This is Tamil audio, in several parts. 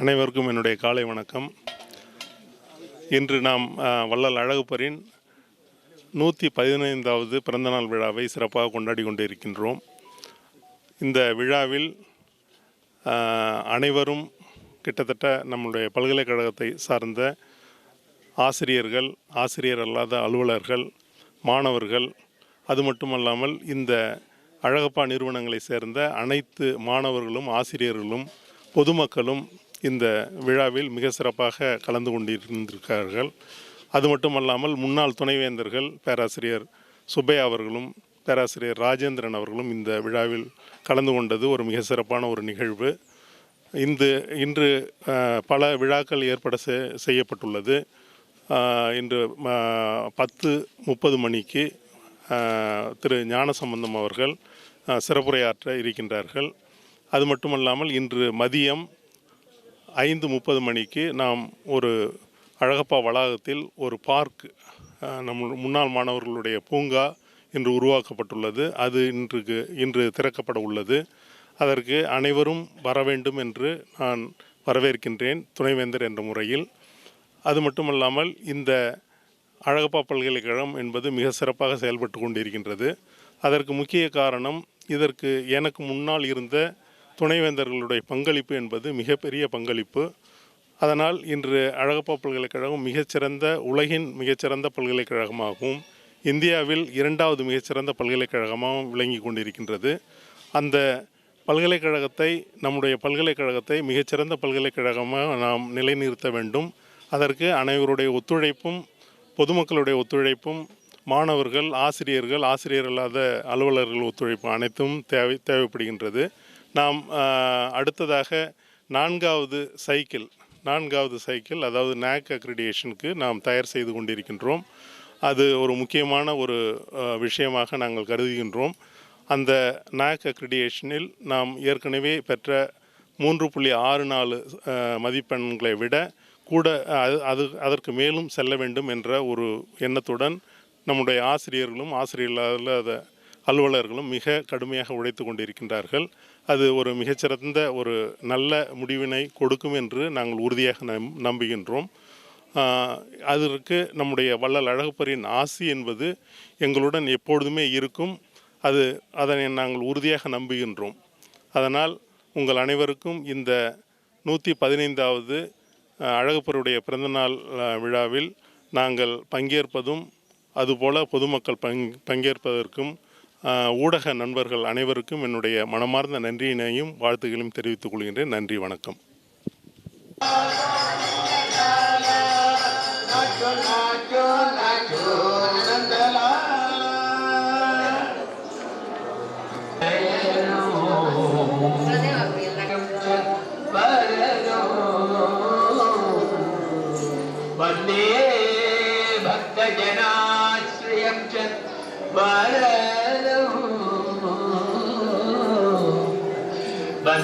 அனைவருக்கும் என்னுடைய காலை வணக்கம். இன்று நாம் வள்ளல் அழகுப்பரின் நூற்றி பதினைந்தாவது பிறந்தநாள் விழாவை சிறப்பாக கொண்டாடி கொண்டிருக்கின்றோம். இந்த விழாவில் அனைவரும் கிட்டத்தட்ட நம்முடைய பல்கலைக்கழகத்தை சார்ந்த ஆசிரியர்கள் ஆசிரியர் அல்லாத அலுவலர்கள் மாணவர்கள் அது மட்டுமல்லாமல் இந்த அழகப்பா நிறுவனங்களை சேர்ந்த அனைத்து மாணவர்களும் ஆசிரியர்களும் பொதுமக்களும் இந்த விழாவில் மிக சிறப்பாக கலந்து கொண்டிருந்திருக்கிறார்கள். அது மட்டுமல்லாமல் முன்னாள் துணைவேந்தர்கள் பேராசிரியர் சுப்பையா அவர்களும் பேராசிரியர் ராஜேந்திரன் அவர்களும் இந்த விழாவில் கலந்து கொண்டது ஒரு மிக சிறப்பான ஒரு நிகழ்வு. இந்த இன்று பல விழாக்கள் ஏற்பட செ- செய்யப்பட்டுள்ளது. இன்று பத்து முப்பது மணிக்கு திரு ஞானசம்பந்தம் அவர்கள் சிறப்புரையாற்ற இருக்கின்றார்கள். அது மட்டுமல்லாமல் இன்று மதியம் ஐந்து முப்பது மணிக்கு நாம் ஒரு அழகப்பா வளாகத்தில் ஒரு பார்க் நம் முன்னாள் மாணவர்களுடைய பூங்கா இன்று உருவாக்கப்பட்டுள்ளது. அது இன்றுக்கு இன்று திறக்கப்பட உள்ளது. அதற்கு அனைவரும் வர வேண்டும் என்று நான் வரவேற்கின்றேன் துணைவேந்தர் என்ற முறையில். அது மட்டுமல்லாமல் இந்த அழகப்பா பல்கலைக்கழகம் என்பது மிக சிறப்பாக செயல்பட்டு கொண்டிருக்கின்றது. அதற்கு முக்கிய காரணம் இதற்கு எனக்கு முன்னால் இருந்த துணைவேந்தர்களுடைய பங்களிப்பு என்பது மிகப்பெரிய பங்களிப்பு. அதனால் இன்று அழகப்பா பல்கலைக்கழகம் மிகச்சிறந்த உலகின் மிகச்சிறந்த பல்கலைக்கழகமாகவும் இந்தியாவில் இரண்டாவது மிகச்சிறந்த பல்கலைக்கழகமாகவும் விளங்கி கொண்டிருக்கின்றது. அந்த பல்கலைக்கழகத்தை நம்முடைய பல்கலைக்கழகத்தை மிகச்சிறந்த பல்கலைக்கழகமாக நாம் நிலைநிறுத்த வேண்டும். அதற்கு அனைவருடைய ஒத்துழைப்பும் பொதுமக்களுடைய ஒத்துழைப்பும் மாணவர்கள் ஆசிரியர்கள் ஆசிரியர் அல்லாத அலுவலர்கள் ஒத்துழைப்பு அனைத்தும் தேவை தேவைப்படுகின்றது. நாம் அடுத்ததாக நான்காவது சைக்கிள் நான்காவது சைக்கிள் அதாவது நேக் அக்ரிடியேஷனுக்கு நாம் தயார் செய்து கொண்டிருக்கின்றோம். அது ஒரு முக்கியமான ஒரு விஷயமாக நாங்கள் கருதுகின்றோம். அந்த நாக் அக்ரிடியேஷனில் நாம் ஏற்கனவே பெற்ற மூன்று புள்ளி ஆறு நாலு மதிப்பெண்களை விட கூட அது அது அதற்கு மேலும் செல்ல வேண்டும் என்ற ஒரு எண்ணத்துடன் நம்முடைய ஆசிரியர்களும் ஆசிரியர் இல்லாத அலுவலர்களும் மிக கடுமையாக உழைத்து கொண்டிருக்கின்றார்கள். அது ஒரு மிகச்சிறந்த ஒரு நல்ல முடிவினை கொடுக்கும் என்று நாங்கள் உறுதியாக நம் நம்புகின்றோம். அதற்கு நம்முடைய வள்ளல் அழகப்பரின் ஆசி என்பது எங்களுடன் எப்பொழுதுமே இருக்கும். அது அதனை நாங்கள் உறுதியாக நம்புகின்றோம். அதனால் உங்கள் அனைவருக்கும் இந்த நூற்றி பதினைந்தாவது அழகப்பருடைய பிறந்தநாள் விழாவில் நாங்கள் பங்கேற்பதும் அதுபோல பொதுமக்கள் பங் பங்கேற்பதற்கும் ஊடக நண்பர்கள் அனைவருக்கும் என்னுடைய மனமார்ந்த நன்றியினையும் வாழ்த்துக்களையும் தெரிவித்துக் கொள்கின்றேன். நன்றி வணக்கம்.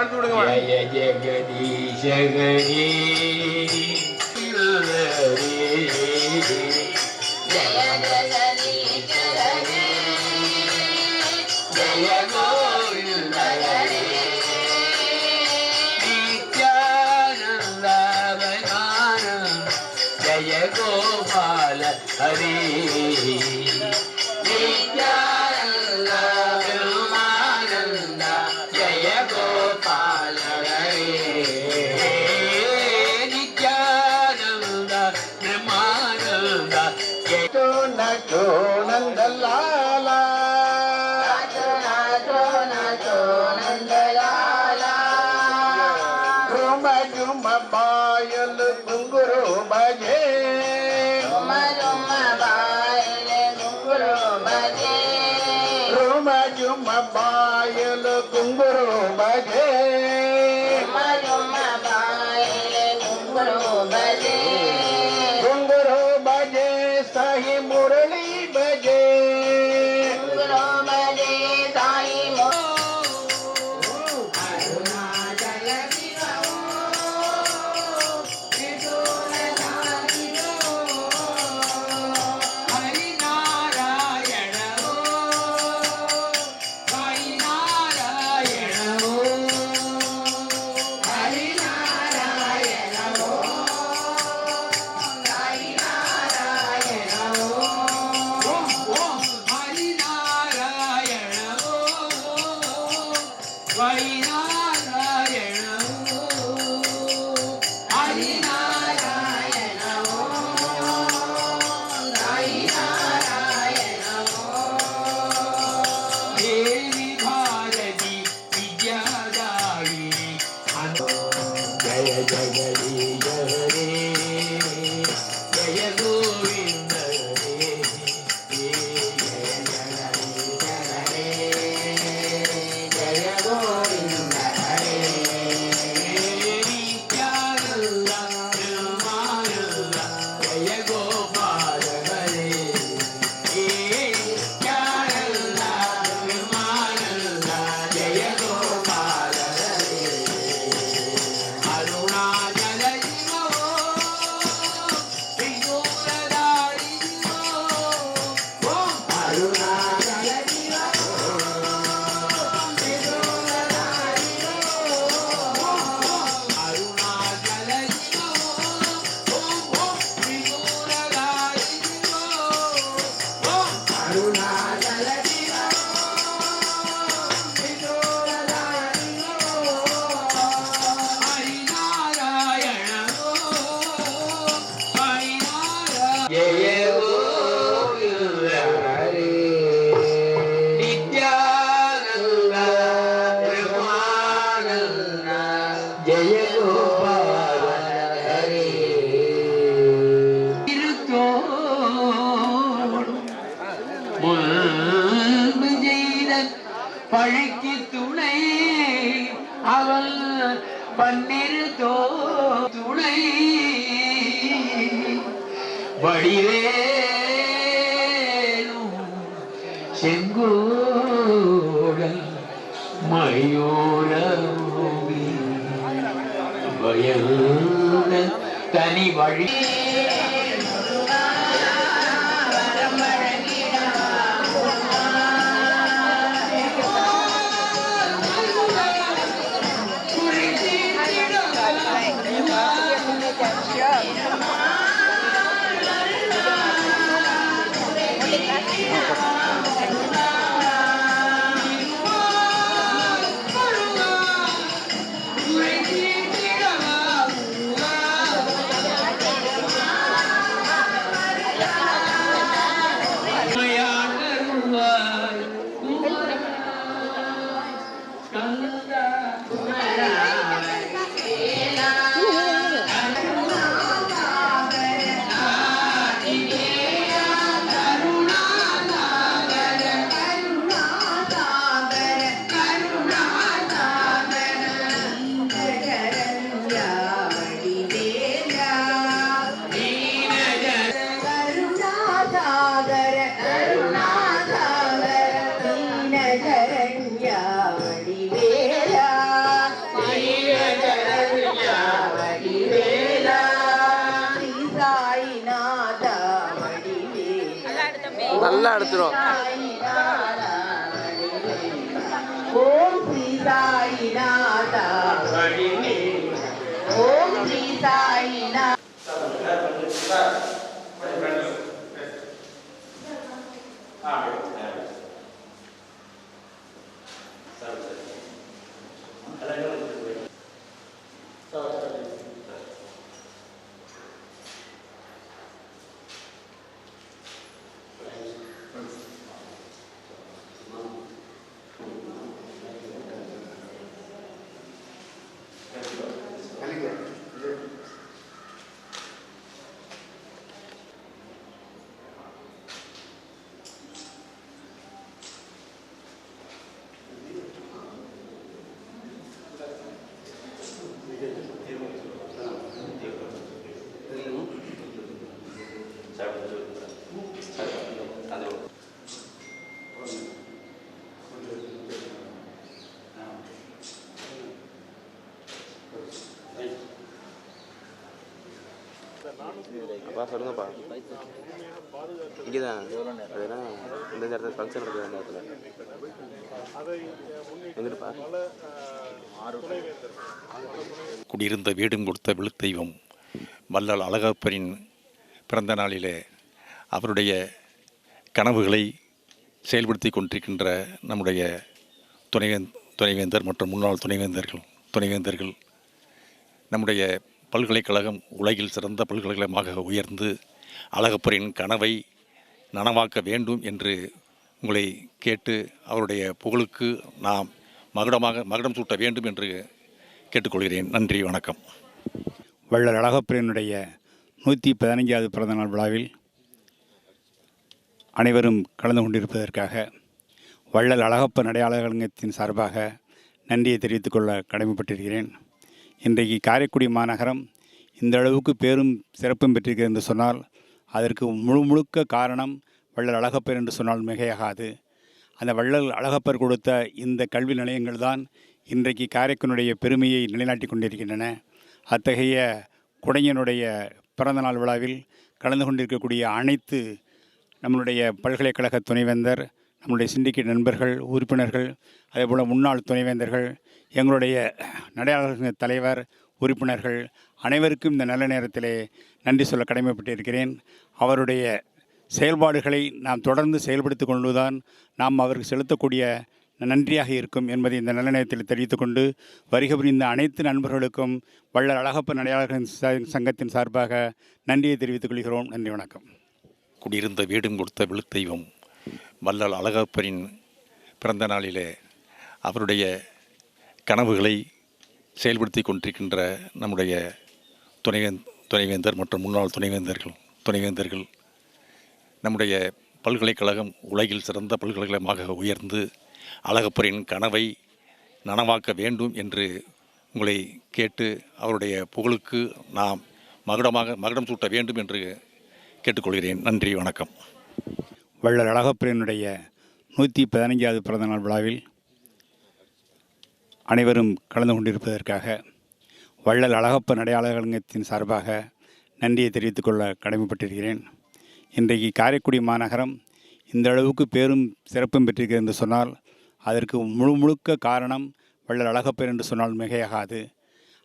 அனுப்பி விடுங்க ஜய ஜெகதீஷ கணி ஜய கோபால ஹரி வடிவேலும் செங்கோடல் மயூரமோகி வயல் தனி வழி 干了！干了 நல்லா எடுத்துடும் அப்பா சொல்லுங்கப்பா இங்கே தான் அதுனா இந்த நேரத்தில் ஃபங்க்ஷன் இருக்குது அந்த இடத்துல எங்கிருப்பா குடியிருந்த வீடும் கொடுத்த விழுத்தெய்வம் வல்லல் அழகப்பரின் பிறந்த நாளிலே அவருடைய கனவுகளை செயல்படுத்தி கொண்டிருக்கின்ற நம்முடைய துணைவேந் துணைவேந்தர் மற்றும் முன்னாள் துணைவேந்தர்கள் துணைவேந்தர்கள் நம்முடைய பல்கலைக்கழகம் உலகில் சிறந்த பல்கலைக்கழகமாக உயர்ந்து அழகப்பரின் கனவை நனவாக்க வேண்டும் என்று உங்களை கேட்டு அவருடைய புகழுக்கு நாம் மகுடமாக மகுடம் சூட்ட வேண்டும் என்று கேட்டுக்கொள்கிறேன். நன்றி வணக்கம். வள்ளல் அழகப்பரினுடைய நூற்றி பதினைஞ்சாவது பிறந்தநாள் விழாவில் அனைவரும் கலந்து கொண்டிருப்பதற்காக வள்ளல் அழகப்பன் அடையாளங்கத்தின் சார்பாக நன்றியை தெரிவித்துக்கொள்ள கடமைப்பட்டிருக்கிறேன். இன்றைக்கு காரைக்குடி மாநகரம் இந்த அளவுக்கு பேரும் சிறப்பும் பெற்றிருக்கிறது என்று சொன்னால் அதற்கு முழு முழுக்க காரணம் வள்ளல் அழகப்பர் என்று சொன்னால் மிகையாகாது. அந்த வள்ளல் அழகப்பர் கொடுத்த இந்த கல்வி நிலையங்கள் தான் இன்றைக்கு காரைக்குடியுடைய பெருமையை நிலைநாட்டி கொண்டிருக்கின்றன. அத்தகைய குடையனுடைய பிறந்தநாள் விழாவில் கலந்து கொண்டிருக்கக்கூடிய அனைத்து நம்மளுடைய பல்கலைக்கழக துணைவேந்தர் நம்முடைய சிண்டிகேட் நண்பர்கள் உறுப்பினர்கள் அதே போல் முன்னாள் துணைவேந்தர்கள் எங்களுடைய நடையாளர்கள் தலைவர் உறுப்பினர்கள் அனைவருக்கும் இந்த நல்ல நேரத்திலே நன்றி சொல்ல கடமைப்பட்டிருக்கிறேன். அவருடைய செயல்பாடுகளை நாம் தொடர்ந்து செயல்படுத்தி கொண்டுதான் நாம் அவருக்கு செலுத்தக்கூடிய நன்றியாக இருக்கும் என்பதை இந்த நல்ல நேரத்தில் தெரிவித்துக் கொண்டு வருகை புரிந்த அனைத்து நண்பர்களுக்கும் வள்ளல் அழகப்ப நடையாளர்களின் சங்கத்தின் சார்பாக நன்றியை தெரிவித்துக் கொள்கிறோம். நன்றி வணக்கம். குடியிருந்த வீடும் கொடுத்த விழுத்தெய்வம் வள்ளல் அழகப்பரின் பிறந்த நாளிலே அவருடைய கனவுகளை செயல்படுத்தி கொண்டிருக்கின்ற நம்முடைய துணைவேந் துணைவேந்தர் மற்றும் முன்னாள் துணைவேந்தர்கள் துணைவேந்தர்கள் நம்முடைய பல்கலைக்கழகம் உலகில் சிறந்த பல்கலைக்கழகமாக உயர்ந்து அழகப்பரின் கனவை நனவாக்க வேண்டும் என்று உங்களை கேட்டு அவருடைய புகழுக்கு நாம் மகுடமாக மகுடம் சூட்ட வேண்டும் என்று கேட்டுக்கொள்கிறேன். நன்றி வணக்கம். வள்ளல் அழகப்பிரியனுடைய நூற்றி பதினைஞ்சாவது பிறந்தநாள் விழாவில் அனைவரும் கலந்து கொண்டிருப்பதற்காக வள்ளல் அழகப்பன் அடையாளங்கத்தின் சார்பாக நன்றியை தெரிவித்துக் கொள்ள கடமைப்பட்டிருக்கிறேன். இன்றைக்கு காரைக்குடி மாநகரம் இந்த அளவுக்கு பேரும் சிறப்பும் பெற்றிருக்கிறது என்று சொன்னால் அதற்கு முழு முழுக்க காரணம் வள்ளல் அழகப்பர் என்று சொன்னால் மிகையாகாது.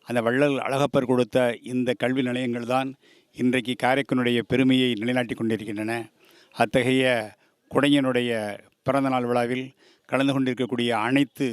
அந்த வள்ளல் அழகப்பர் கொடுத்த இந்த கல்வி நிலையங்கள் தான் இன்றைக்கு காரைக்குடியுடைய பெருமையை நிலைநாட்டி கொண்டிருக்கின்றன. அத்தகைய குடையனுடைய பிறந்தநாள் விழாவில் கலந்து கொண்டிருக்கக்கூடிய அனைத்து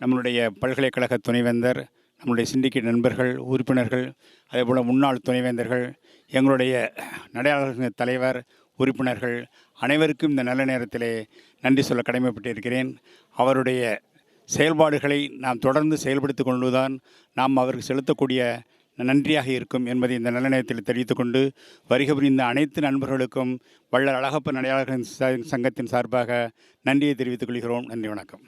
நம்மளுடைய பல்கலைக்கழக துணைவேந்தர் நம்முடைய சிண்டிகேட் நண்பர்கள் உறுப்பினர்கள் அதேபோல் முன்னாள் துணைவேந்தர்கள் எங்களுடைய நடையாளர்கள் தலைவர் உறுப்பினர்கள் அனைவருக்கும் இந்த நல்ல நேரத்திலே நன்றி சொல்ல கடமைப்பட்டிருக்கிறேன். அவருடைய செயல்பாடுகளை நாம் தொடர்ந்து செயல்படுத்தி கொள்வதுதான் நாம் அவருக்கு செலுத்தக்கூடிய நன்றியாக இருக்கும் என்பதை இந்த நல்ல நேரத்தில் தெரிவித்துக்கொண்டு வருகை புரிந்த அனைத்து நண்பர்களுக்கும் வள்ளல் அழகப்பன் நடையாளர்களின் சங்கத்தின் சார்பாக நன்றியை தெரிவித்துக் கொள்கிறோம். நன்றி வணக்கம்.